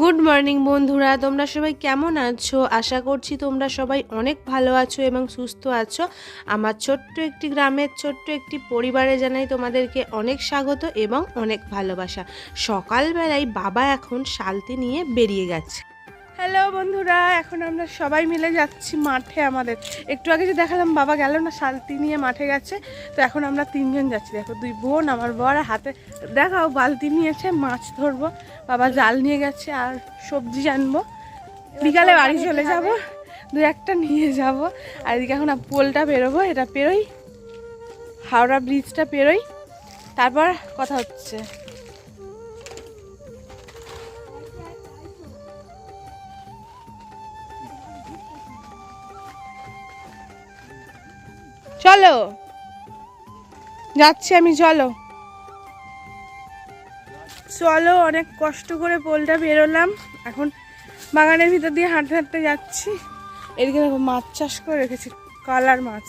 Good morning বন্ধুরা। তোমরা সবাই কেমন আছো? আশা করছি তোমরা সবাই অনেক ভালো আছো এবং সুস্থ আছো। আমার ছোট্ট একটি গ্রামের ছোট্ট একটি পরিবারে জানাই তোমাদেরকে অনেক স্বাগত এবং অনেক ভালোবাসা। সকালবেলায় বাবা এখন শালতি নিয়ে বেরিয়ে গেছে। হ্যালো বন্ধুরা, এখন আমরা সবাই মিলে যাচ্ছি মাঠে আমাদের। একটু আগে যে দেখালাম বাবা গেল না শালতি নিয়ে মাঠে গেছে। তো এখন আমরা তিনজন যাচ্ছি। দেখো, দুই বোন, আমার বর হাতে দেখাও, বালতি নিয়েছে, মাছ ধরবো। বাবা জাল নিয়ে গেছে আর সবজি আনব। বিকালে বাড়ি চলে যাব। দু একটা নিয়ে যাব। আর এদিকে এখন পোলটা বেরোবো এটা পেরোই। হাওড়া ব্রিজটা পেরোই। তারপর কথা হচ্ছে। চলো। যাচ্ছি আমি, চলো। চলো, অনেক কষ্ট করে পোলটা বেরোলাম। এখন বাগানের ভিতর দিয়ে হাঁটতে হাঁটতে যাচ্ছি। এদিকে দেখো, মাছ চাষ করে রেখেছি, কালার মাছ।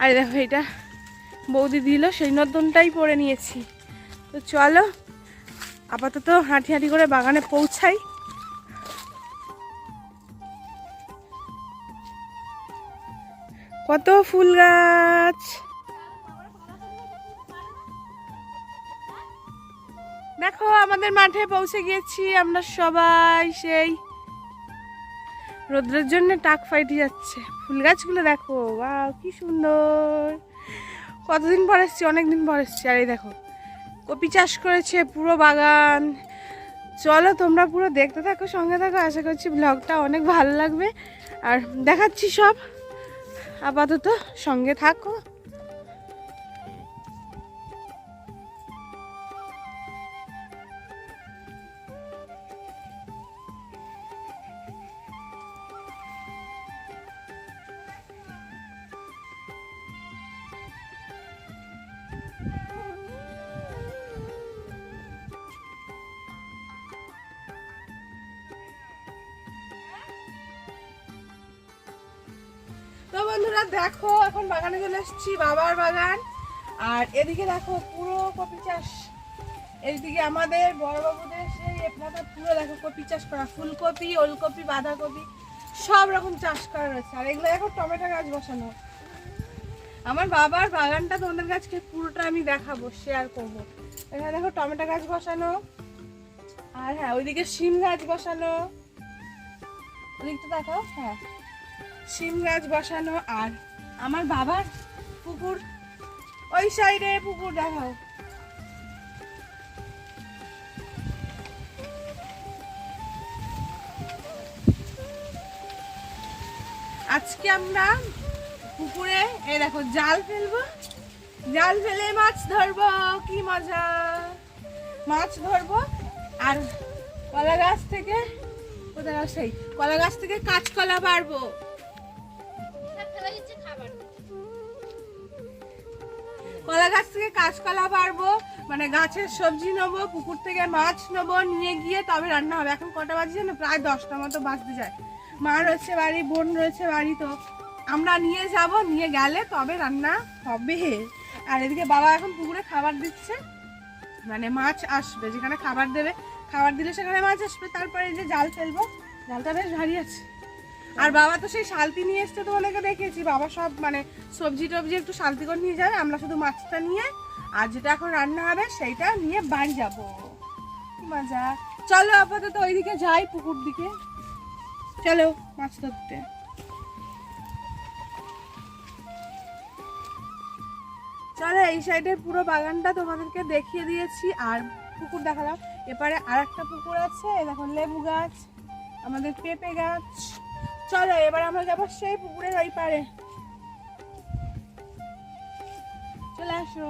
আর দেখো, এটা বৌদি দিল, সেই নতুনটাই পরে নিয়েছি। তো চলো, আপাতত হাঁটি হাঁটি করে বাগানে পৌঁছাই। কত ফুল গাছ। দেখো, আমাদের মাঠে পৌঁছে গিয়েছি আমরা সবাই সেই। রোদ্রের জন্য টাক ফাইটে যাচ্ছে। ফুল গাছগুলো দেখো বাহ কি সুন্দর। কতদিন পর এসছি? অনেকদিন পর এসছি। আর এই দেখো, কপি চাষ করেছে পুরো বাগান। চলো তোমরা পুরো দেখতে থাকো, সঙ্গে থাকো। আশা করছি ব্লগটা অনেক ভালো লাগবে। আর দেখাচ্ছি সব। আপাতত সঙ্গে থাকো। তো বন্ধুরা দেখো, এখন বাগানে চলে এসেছি, বাবার বাগান। আর এদিকে দেখো, পুরো কপি চাষ। এইদিকে আমাদের বড় বাবুদের সেই আপনাদের পুরো দেখো, কপি চাষ করা। ফুলকপি, ওলকপি, বাঁধাকপি, সব রকম চাষ করা রয়েছে। আর এগুলো দেখো, টমেটো গাছ বসানো। আমার বাবার বাগানটা তোমাদের কাছকে পুরোটা আমি দেখাবো শেয়ার করব। এখানে দেখো, টমেটো গাছ বসানো। আর হ্যাঁ ওইদিকে শিম গাছ বসানো। ওদিকটা দেখাও হ্যাঁ। শিম গাছ বসানো আর আমার বাবার পুকুর। ওই সাইডে পুকুর দেখাও। আজকে আমরা পুকুরে এ দেখো, জাল ফেলব। জাল ফেলে মাছ ধরবো, কি মজা। মাছ ধরবো, আর কলা গাছ থেকে, কোথায় সেই কলা গাছ থেকে কাঁচকলা পারব কলা গাছ থেকে কাঁচকলা পারব মানে গাছের সবজি নেব, পুকুর থেকে মাছ নেব, নিয়ে গিয়ে তবে রান্না হবে। এখন কটা বাজে জানো? প্রায় দশটা মতো বাজতে যায়। মা রয়েছে বাড়ি, বোন রয়েছে বাড়ি, তো আমরা নিয়ে যাব, নিয়ে গেলে তবে রান্না হবে। আর এদিকে বাবা এখন পুকুরে খাবার দিচ্ছে। মানে মাছ আসবে, যেখানে খাবার দেবে। খাবার দিলে সেখানে মাছ আসবে। তারপরে যে জাল ফেলব। জালটা বেশ ভারী আছে। আর বাবা তো সেই শালতি নিয়ে এসছে তো অনেকে দেখেছি। বাবা সব মানে সবজি টবজি একটু শালতি করে নিয়ে যাবে, আমরা শুধু মাছটা নিয়ে আর যেটা এখন রান্না হবে সেইটা নিয়ে বাড়ি যাব। মজা। চলো আপাতত ওইদিকে যাই পুকুর দিকে। চলো মাছ ধরতে। চলো এই সাইডের পুরো বাগানটা তোমাদেরকে দেখিয়ে দিয়েছি আর পুকুর দেখালাম। এপারে আর একটা পুকুর আছে দেখো লেবু গাছ, আমাদের পেঁপে গাছ। চলো, এবার আমরা যাব সেই পুকুরের ওই পারে চলে আসো।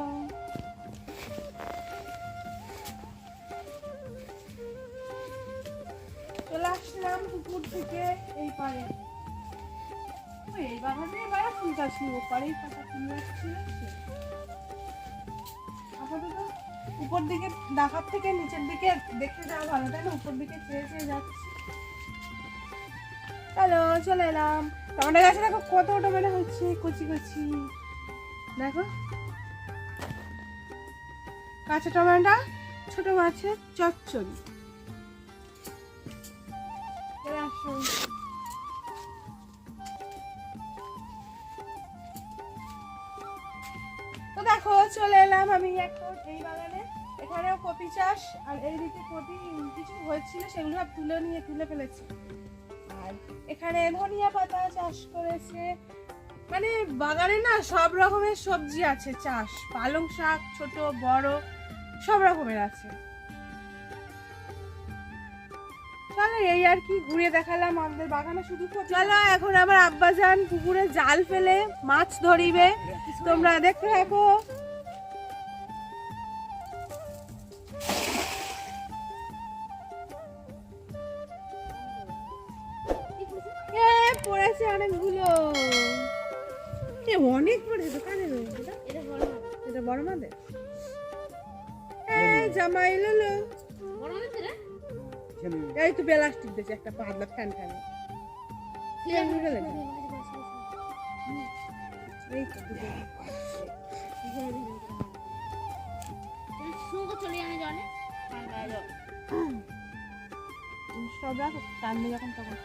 চলে আসলাম পুকুর এই এই এবার উপর দিকে ডাকার থেকে নিচের দিকে দেখতে যাওয়া ভালো, তাই না? উপর দিকে চেয়ে চেয়ে যাচ্ছি। হ্যালো, চলে এলাম। টমেটো গাছে দেখো কত টমেটো হচ্ছে, কচি কচি। দেখো। কাঁচা টমেটো, ছোট মাছের চচ্চড়ি। তো দেখো, চলে এলাম আমি এখন এই বাগানে। এখানেও কপি চাষ আর এই এইদিকে কপি কিছু হয়েছিল, সেগুলো তুলে নিয়ে, তুলে ফেলেছি। আর এখানে ধনিয়া পাতা চাষ করেছে। মানে বাগানে না সব রকমের সবজি আছে চাষ। পালং শাক ছোট বড় সব রকমের আছে। চলো এই আর কি ঘুরে দেখালাম আমাদের বাগানে শুধু। চলো এখন আমার আব্বাজান পুকুরে জাল ফেলে মাছ ধরিবে। তোমরা দেখতে থাকো। পড়েছে এ অনেক পড়েছে দোকানে এটা? বড় মাদের এই জামাই ললো এই তো বেলাস্টিক দিয়েছে একটা পাতলা ফ্যান ফ্যান। এই তো দুটো। সব রাখো টানলে যখন তখন।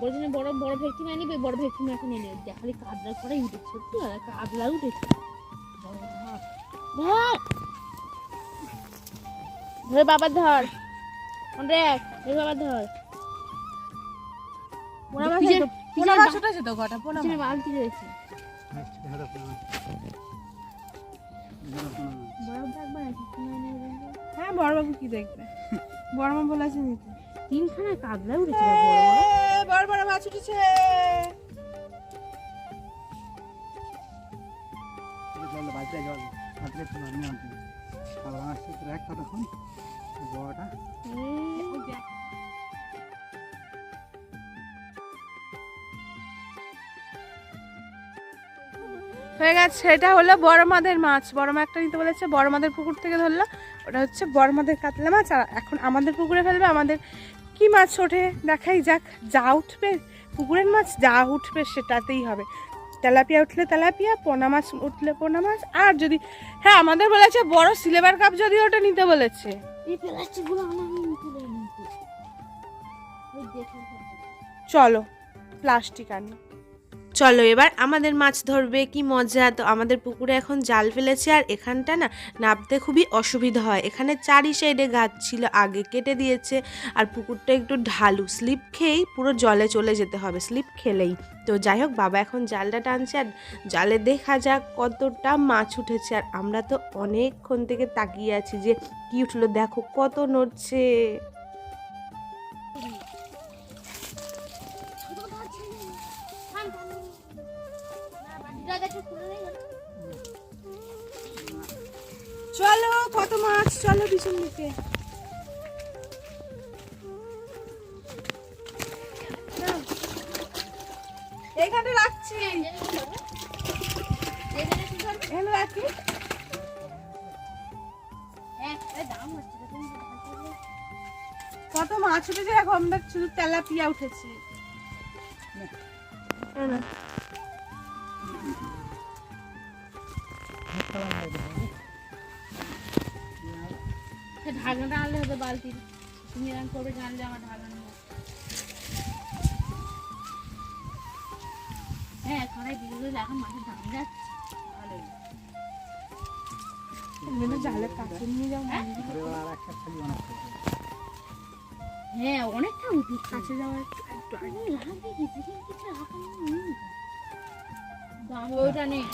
বলছি বড় বড় ভেটকি না নিবে? বড় ভেটকি এখন এনে দেখ খালি কাদলা করে উঠেছে সত্যি আর কাদলা উঠেছে। ধর ধরে বাবা ধর। দেখ ধরে বাবা ধর। পোনা মাছ পিছনে- আছে তো, পোনা মাছ উঠেছে তো কটা পোনা মাছ। বালতি রয়েছে। বড়। হ্যাঁ বড়বাবু কি দেখবে? বড়মা বলেছে নিতে। তিনখানা কাদলা উঠেছে বড় বড়। এ, বড় বড় মাছ উঠেছে। জল বালতি জল বালতি তো আমি আনতে আর আসছে তো এক কথা শুন বড়টা। হয়ে গেছে, এটা হলো বড় মাদের মাছ। বড় মা একটা নিতে বলেছে বড় মাদের পুকুর থেকে ধরলো। ওটা হচ্ছে বড় মাদের কাতলা মাছ, আর এখন আমাদের পুকুরে ফেলবে, আমাদের কি মাছ ওঠে? দেখাই যাক, যা উঠবে, পুকুরের মাছ যা উঠবে সেটাতেই হবে। তেলাপিয়া উঠলে তেলাপিয়া পোনা মাছ উঠলে পোনা মাছ আর যদি হ্যাঁ আমাদের বলেছে বড় সিলেভার কাপ যদি ওটা নিতে বলেছে। চলো প্লাস্টিক আনি। চলো এবার আমাদের মাছ ধরবে, কি মজা। তো আমাদের পুকুরে এখন জাল ফেলেছে আর এখানটা না নামতে খুবই অসুবিধা হয়। এখানে চারি সাইডে গাছ ছিল, আগে কেটে দিয়েছে। আর পুকুরটা একটু ঢালু। স্লিপ খেয়েই পুরো জলে চলে যেতে হবে, স্লিপ খেলেই। তো যাই হোক, বাবা এখন জালটা টানছে আর জালে দেখা যাক কতটা মাছ উঠেছে। আর আমরা তো অনেকক্ষণ থেকে তাকিয়ে আছি যে কি উঠল, দেখো কত নড়ছে। চলো কত মাছ? চলো পিছন দিকে। এইখানে রাখছি। এখানে রাখি। কত মাছ উঠেছে দেখো আমরা শুধু তেলাপিয়া উঠেছে। না, ঢাকনাটা আনলে হবে বালতির তুমি এরকম করবে জানলে আমার ঢাকনা হ্যাঁ দাম যাচ্ছে। অনেক হ্যাঁ অনেকটা উঠে কাছে ওইটা নেই।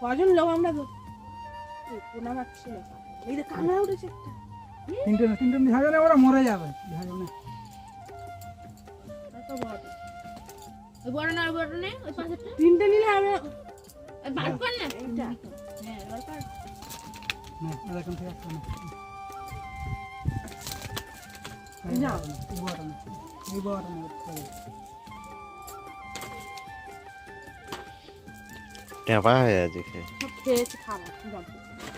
কজন লোক আমরা পোনা মাছ ছিল এই যে কামড়া উঠেছে একটা। তিনটে তিনটে দেখা গেলে ওরা মরে যাবে। দেখা যাবে না। বড়। ওই বড় না ওই বড় নেই ওই পাশেরটা? তিনটে নিলে আমরা বার কর না। এইটা। হ্যাঁ বার কর। না এরকম থেকে একটা না। এই নাও। না এই বড়টা না টেপা আছে খেয়ে।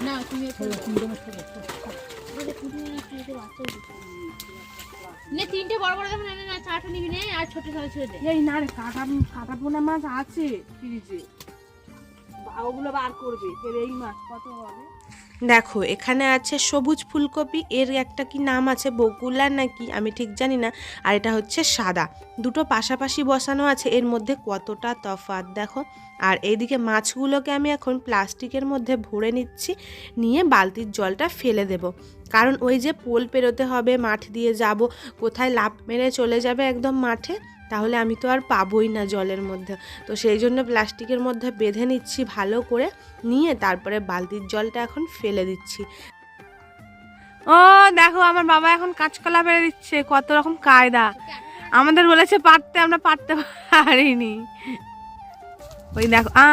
না তুমি ছোট ছোট ছোট, ছোট। কুটি না তিনটে বড় বড় দেখো না না, চারটা নিবি নে আর ছোট ছোট দে। এই না রে কাটা কাটা পোনা মাছ আছে ফ্রিজে। ওগুলো বার করবে ফের এই মাছ কত হবে? দেখো, এখানে আছে সবুজ ফুলকপি, এর একটা কি নাম আছে, বকুলা নাকি? আমি ঠিক জানি না। আর এটা হচ্ছে সাদা। দুটো পাশাপাশি বসানো আছে, এর মধ্যে কতটা তফাৎ দেখো। আর এইদিকে মাছগুলোকে আমি এখন প্লাস্টিকের মধ্যে ভরে নিচ্ছি, নিয়ে বালতির জলটা ফেলে দেব। কারণ ওই যে পোল পেরোতে হবে, মাঠ দিয়ে যাব, কোথায় লাভ মেরে চলে যাবে একদম মাঠে তাহলে আমি তো আর পাবোই না জলের মধ্যে। তো সেই জন্য প্লাস্টিকের মধ্যে বেঁধে নিচ্ছি ভালো করে, নিয়ে তারপরে বালতির জলটা এখন ফেলে দিচ্ছি। ও, দেখো আমার বাবা এখন কাঁচকলা বেড়ে দিচ্ছে, কত রকম কায়দা। আমাদের বলেছে পারতে, আমরা পারতে পারিনি। ওই দেখো, আ,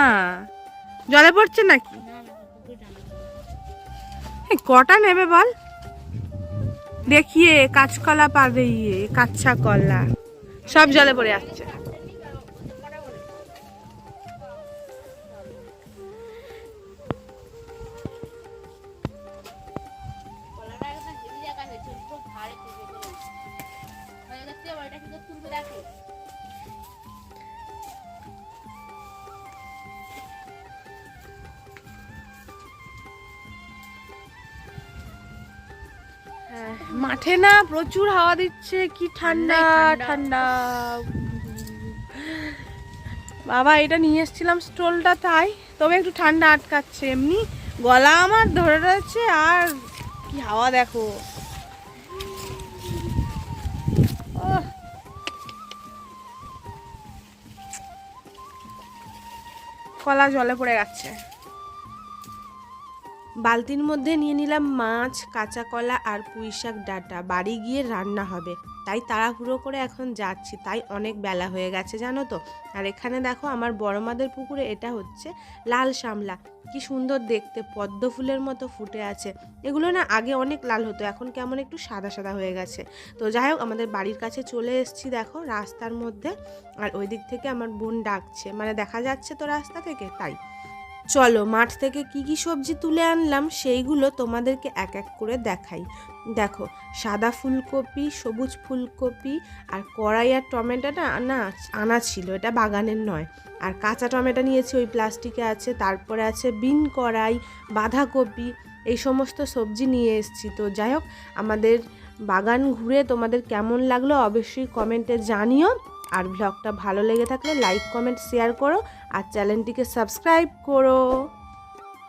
জলে পড়ছে নাকি? কটা নেবে বল? দেখিয়ে, কাঁচকলা পাবে দিয়ে কাচ্চা কলা। সব জলে পড়ে যাচ্ছে কলাটা মাঠে না প্রচুর হাওয়া দিচ্ছে কি ঠান্ডা ঠান্ডা। বাবা এটা নিয়ে এসেছিলাম স্টোলটা তাই তবে একটু ঠান্ডা আটকাচ্ছে। এমনি গলা আমার ধরে রয়েছে আর কি হাওয়া দেখো। কলা জলে পড়ে যাচ্ছে বালতির মধ্যে নিয়ে নিলাম মাছ, কাঁচা কলা আর পুঁই শাক ডাঁটা। বাড়ি গিয়ে রান্না হবে। তাই তাড়াহুড়ো করে এখন যাচ্ছি। তাই অনেক বেলা হয়ে গেছে, জানো তো? আর এখানে দেখো আমার বড় মাদের পুকুরে এটা হচ্ছে লাল শামলা। কি সুন্দর দেখতে, পদ্ম ফুলের মতো ফুটে আছে। এগুলো না আগে অনেক লাল হতো, এখন কেমন একটু সাদা সাদা হয়ে গেছে। তো যাই হোক, আমাদের বাড়ির কাছে চলে এসেছি দেখো রাস্তার মধ্যে। আর ওই দিক থেকে আমার বোন ডাকছে। মানে দেখা যাচ্ছে তো রাস্তা থেকে, তাই। চলো, মাঠ থেকে কি কি সবজি তুলে আনলাম সেইগুলো তোমাদেরকে এক এক করে দেখাই। দেখো, সাদা ফুলকপি, সবুজ ফুলকপি আর কড়াই আর টমেটোটা না, আনা ছিল, এটা বাগানের নয়। আর কাঁচা টমেটো নিয়েছি, ওই প্লাস্টিকে আছে, তারপরে আছে বিন কড়াই, বাঁধাকপি, এই সমস্ত সবজি নিয়ে এসেছি। তো যাই হোক, আমাদের বাগান ঘুরে তোমাদের কেমন লাগল অবশ্যই কমেন্টে জানিও। আর ব্লগটা ভালো লেগে থাকলে লাইক, কমেন্ট, শেয়ার করো। আর চ্যানেলটিকে সাবস্ক্রাইব করো।